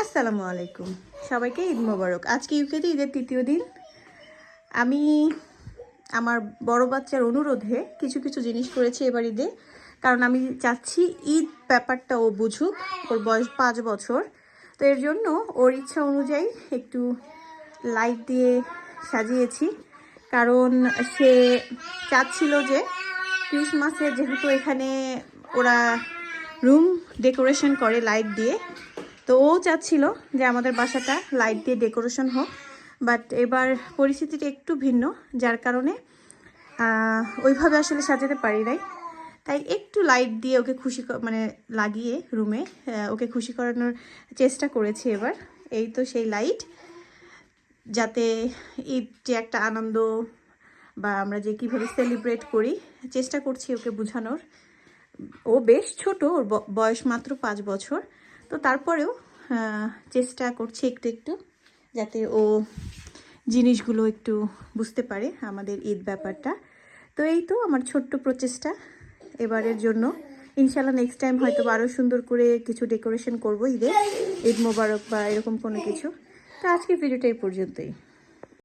আসসালামু আলাইকুম। সবাইকে ঈদ মোবারক। আজকে ইউকেতে ঈদের তৃতীয় দিন। আমি আমার বড় বাচ্চার অনুরোধে কিছু কিছু জিনিস করেছি এবার ঈদে। কারণ আমি চাচ্ছি ঈদ ব্যাপারটা ও বুঝুক। ওর বয়স পাঁচ বছর। তো এর জন্য ওর ইচ্ছা অনুযায়ী একটু লাইট দিয়ে সাজিয়েছি। কারণ সে চাচ্ছিল যে ক্রিসমাসে যেহেতু এখানে ওরা রুম ডেকোরেশন করে লাইট দিয়ে তো ও চাচ্ছিল যে আমাদের বাসাটা লাইট দিয়ে ডেকোরেশন হোক বাট এবার পরিস্থিতিটা একটু ভিন্ন, যার কারণে ওইভাবে আসলে সাজাতে পারি নাই। তাই একটু লাইট দিয়ে ওকে খুশি মানে লাগিয়ে রুমে ওকে খুশি করানোর চেষ্টা করেছি এবার। এই তো সেই লাইট যাতে ঈদ যে একটা আনন্দ বা আমরা যে কীভাবে সেলিব্রেট করি, চেষ্টা করছি ওকে বোঝানোর। ও বেশ ছোট, ওর বয়স মাত্র পাঁচ বছর। তো তারপরেও চেষ্টা করছি একটু একটু যাতে ও জিনিসগুলো একটু বুঝতে পারে আমাদের ঈদ ব্যাপারটা। তো এই তো আমার ছোট্ট প্রচেষ্টা। এবারের জন্য ইনশাল্লাহ নেক্সট টাইম হয়তো আরও সুন্দর করে কিছু ডেকোরেশন করব ঈদে, ঈদ মোবারক বা এরকম কোনো কিছু। তো আজকের ভিডিওটা এই পর্যন্তই।